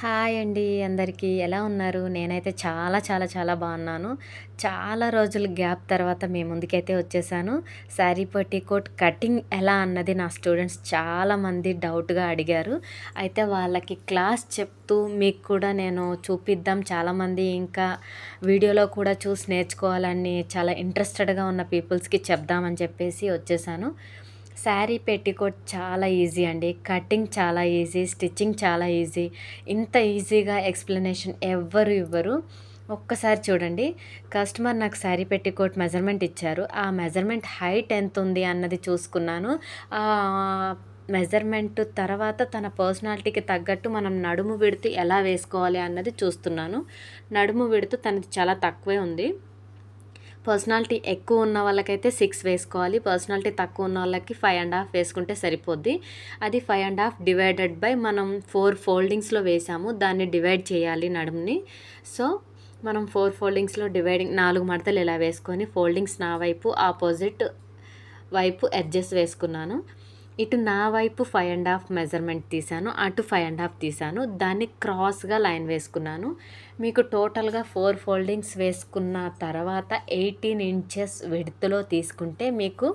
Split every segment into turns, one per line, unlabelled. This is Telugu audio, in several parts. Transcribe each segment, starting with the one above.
హాయ్ అండి అందరికీ. ఎలా ఉన్నారు? నేనైతే చాలా చాలా చాలా బాగున్నాను. చాలా రోజుల గ్యాప్ తర్వాత మీ ముందుకైతే వచ్చేసాను. శారీ పట్టికోట్ కటింగ్ ఎలా అన్నది నా స్టూడెంట్స్ చాలామంది డౌట్గా అడిగారు. అయితే వాళ్ళకి క్లాస్ చెప్తూ మీకు కూడా నేను చూపిద్దాం. చాలామంది ఇంకా వీడియోలో కూడా చూసి నేర్చుకోవాలని చాలా ఇంట్రెస్టెడ్గా ఉన్న పీపుల్స్కి చెప్దామని చెప్పేసి వచ్చేసాను. శారీ పెట్టికోట్ చాలా ఈజీ అండి. కటింగ్ చాలా ఈజీ స్టిచ్చింగ్ చాలా ఈజీ. ఇంత ఈజీగా ఎక్స్ప్లెనేషన్ ఎవ్వరు ఇవ్వరు. ఒక్కసారి చూడండి. కస్టమర్ నాకు శారీ పెట్టికోట్ మెజర్మెంట్ ఇచ్చారు. ఆ మెజర్మెంట్ హైట్ ఎంత ఉంది అన్నది చూసుకున్నాను. మెజర్మెంట్ తర్వాత తన పర్సనాలిటీకి తగ్గట్టు మనం నడుము విడుతు ఎలా వేసుకోవాలి అన్నది చూస్తున్నాను. నడుము విడుతు తనది చాలా తక్కువే ఉంది. పర్సనాలిటీ ఎక్కువ ఉన్న వాళ్ళకైతే సిక్స్ వేసుకోవాలి. పర్సనాలిటీ తక్కువ ఉన్న వాళ్ళకి ఫైవ్ అండ్ హాఫ్ వేసుకుంటే సరిపోద్ది. అది five and half divided by మనం ఫోర్ ఫోల్డింగ్స్లో వేసాము. దాన్ని డివైడ్ చేయాలి నడుముని. సో మనం ఫోర్ ఫోల్డింగ్స్లో డివైడింగ్ నాలుగు మడతలు ఇలా వేసుకొని ఫోల్డింగ్స్ నా వైపు ఆపోజిట్ వైపు ఎడ్జెస్ వేసుకున్నాను. ఇటు నా వైపు ఫైవ్ అండ్ హాఫ్ మెజర్మెంట్ తీసాను అటు ఫైవ్ అండ్ హాఫ్ తీశాను. దాన్ని క్రాస్గా లైన్ వేసుకున్నాను. మీకు టోటల్గా ఫోర్ ఫోల్డింగ్స్ వేసుకున్న తర్వాత ఎయిటీన్ ఇంచెస్ విడుతులో తీసుకుంటే మీకు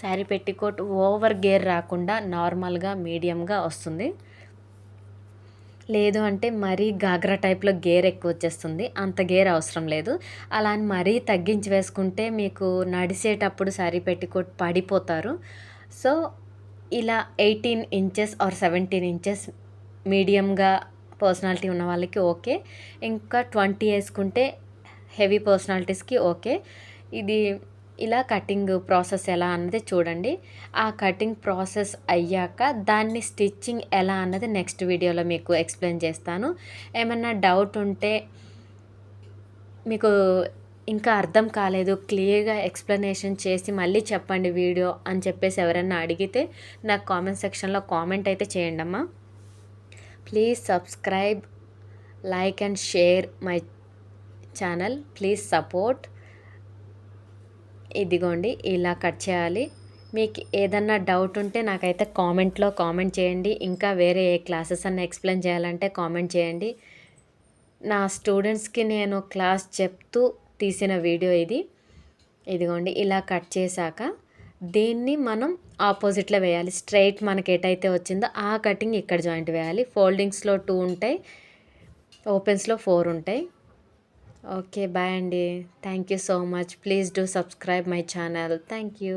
శారీ పెట్టికోట్ ఓవర్ గేర్ రాకుండా నార్మల్గా మీడియంగా వస్తుంది. లేదు అంటే మరీ గాగ్రా టైప్లో గేర్ ఎక్కువ వచ్చేస్తుంది. అంత గేర్ అవసరం లేదు. అలా అని మరీ తగ్గించి వేసుకుంటే మీకు నడిచేటప్పుడు శారీ పెట్టికోట్ పడిపోతారు. సో ఇలా eighteen inches or seventeen inches మీడియంగా పర్సనాలిటీ ఉన్న వాళ్ళకి ఓకే. ఇంకా ట్వంటీ వేసుకుంటే హెవీ పర్సనాలిటీస్కి ఓకే. ఇది ఇలా కటింగ్ ప్రాసెస్ ఎలా అన్నది చూడండి. ఆ కటింగ్ ప్రాసెస్ అయ్యాక దాన్ని స్టిచ్చింగ్ ఎలా అన్నది నెక్స్ట్ వీడియోలో మీకు ఎక్స్ప్లెయిన్ చేస్తాను. ఏమన్నా డౌట్ ఉంటే మీకు ఇంకా అర్థం కాలేదు. క్లియర్గా ఎక్స్ప్లెనేషన్ చేసి మళ్ళీ చెప్పండి వీడియో అని చెప్పేసి ఎవరైనా అడిగితే నాకు కామెంట్ సెక్షన్లో కామెంట్ అయితే చేయండి అమ్మా. Please subscribe like and share my channel. Please support. ఇదిగోండి ఇలా కట్ చేయాలి. మీకు ఏదన్నా డౌట్ ఉంటే నాకైతే కామెంట్లో కామెంట్ చేయండి. ఇంకా వేరే ఏ క్లాసెస్ అన్న ఎక్స్ప్లెయిన్ చేయాలంటే కామెంట్ చేయండి. నా స్టూడెంట్స్కి నేను క్లాస్ చెప్తూ తీసిన వీడియో ఇది. ఇదిగోండి ఇలా కట్ చేశాక దీన్ని మనం ఆపోజిట్లో వేయాలి. స్ట్రైట్ మనకి ఎటైతే వచ్చిందో ఆ కటింగ్ ఇక్కడ జాయింట్ వేయాలి. ఫోల్డింగ్స్లో టూ ఉంటాయి ఓపెన్స్లో ఫోర్ ఉంటాయి. ఓకే బాయ్ అండి. Thank you so much. Please do subscribe my channel. Thank you.